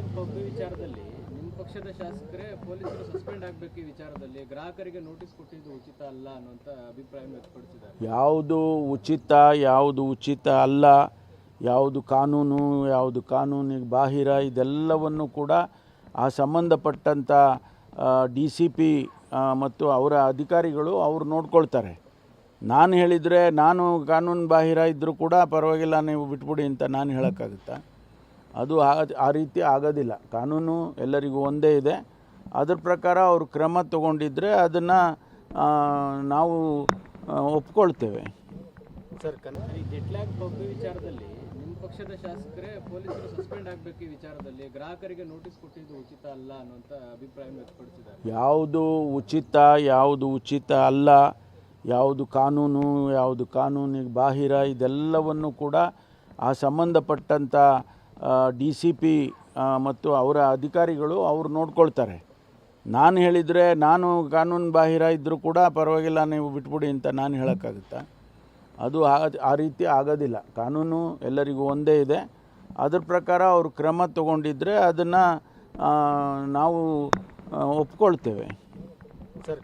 Tag ಬಗ್ಗೆ ವಿಚಾರದಲ್ಲಿ? ನಿಮ್ಮ ಪಕ್ಷದ ಶಾಸಕರೇ ಪೊಲೀಸರು ಸಸ್ಪೆಂಡ್ ಆಗಬೇಕು ಈ ವಿಚಾರದಲ್ಲಿ. ಗ್ರಾಹಕರಿಗೆ ನೋಟಿಸ್ ಕೊಟ್ಟಿದ್ದು ಉಚಿತ ಅಲ್ಲ ಅನ್ನುವಂಥ ಅಭಿಪ್ರಾಯ ವ್ಯಕ್ತಪಡಿಸಿದ್ದಾರೆ. ಯಾವುದು ಉಚಿತ ಯಾವುದು ಉಚಿತ ಅಲ್ಲ, ಯಾವುದು ಕಾನೂನು, ಯಾವುದು ಕಾನೂನಿಗೆ ಬಾಹಿರ, ಇದೆಲ್ಲವನ್ನು ಕೂಡ ಆ ಸಂಬಂಧಪಟ್ಟಂಥ ಡಿ ಸಿ ಪಿ ಮತ್ತು ಅವರ ಅಧಿಕಾರಿಗಳು ಅವರು ನೋಡ್ಕೊಳ್ತಾರೆ. ನಾನು ಹೇಳಿದರೆ ನಾನು ಕಾನೂನು ಬಾಹಿರ ಇದ್ದರೂ ಕೂಡ ಪರವಾಗಿಲ್ಲ, ನೀವು ಬಿಟ್ಬಿಡಿ ಅಂತ ನಾನು ಹೇಳೋಕ್ಕಾಗುತ್ತಾ? ಅದು ಆ- ರೀತಿ ಆಗೋದಿಲ್ಲ. ಕಾನೂನು ಎಲ್ಲರಿಗೂ ಒಂದೇ ಇದೆ. ಅದ್ರ ಪ್ರಕಾರ ಅವರು ಕ್ರಮ ತಗೊಂಡಿದ್ರೆ ಅದನ್ನು ನಾವು ಒಪ್ಕೊಳ್ತೇವೆ. ಸರ್ ಈ ಜೆಟ್ಲ್ಯಾಗ್ ಬಗ್ಗೆ ವಿಚಾರದಲ್ಲಿ ನಿಮ್ಮ ಪಕ್ಷದ ಶಾಸಕರೇ ಪೊಲೀಸರು ಸಸ್ಪೆಂಡ್ ಆಗಬೇಕು ಈ ವಿಚಾರದಲ್ಲಿ. ಗ್ರಾಹಕರಿಗೆ ನೋಟಿಸ್ ಕೊಟ್ಟಿದ್ದು ಉಚಿತ ಅಲ್ಲ ಅನ್ನುವಂಥ ಅಭಿಪ್ರಾಯ ವ್ಯಕ್ತಪಡಿಸಿದ್ದಾರೆ. ಯಾವುದು ಉಚಿತ ಯಾವುದು ಉಚಿತ ಅಲ್ಲ ಯಾವುದು ಕಾನೂನು ಯಾವುದು ಕಾನೂನಿಗೆ ಬಾಹಿರ ಇದೆಲ್ಲವನ್ನು ಕೂಡ ಆ ಸಂಬಂಧಪಟ್ಟಂಥ ಡಿ ಸಿ ಪಿ ಮತ್ತು ಅವರ ಅಧಿಕಾರಿಗಳು ಅವರು ನೋಡ್ಕೊಳ್ತಾರೆ. ನಾನು ಹೇಳಿದರೆ ನಾನು ಕಾನೂನು ಬಾಹಿರ ಇದ್ದರೂ ಕೂಡ ಪರವಾಗಿಲ್ಲ, ನೀವು ಬಿಟ್ಬಿಡಿ ಅಂತ ನಾನು ಹೇಳೋಕ್ಕಾಗುತ್ತಾ? ಅದು ಆ- ರೀತಿ ಆಗೋದಿಲ್ಲ. ಕಾನೂನು ಎಲ್ಲರಿಗೂ ಒಂದೇ ಇದೆ. ಅದ್ರ ಪ್ರಕಾರ ಅವರು ಕ್ರಮ ತಗೊಂಡಿದ್ದರೆ ಅದನ್ನು ನಾವು ಒಪ್ಕೊಳ್ತೇವೆ. ಸರ್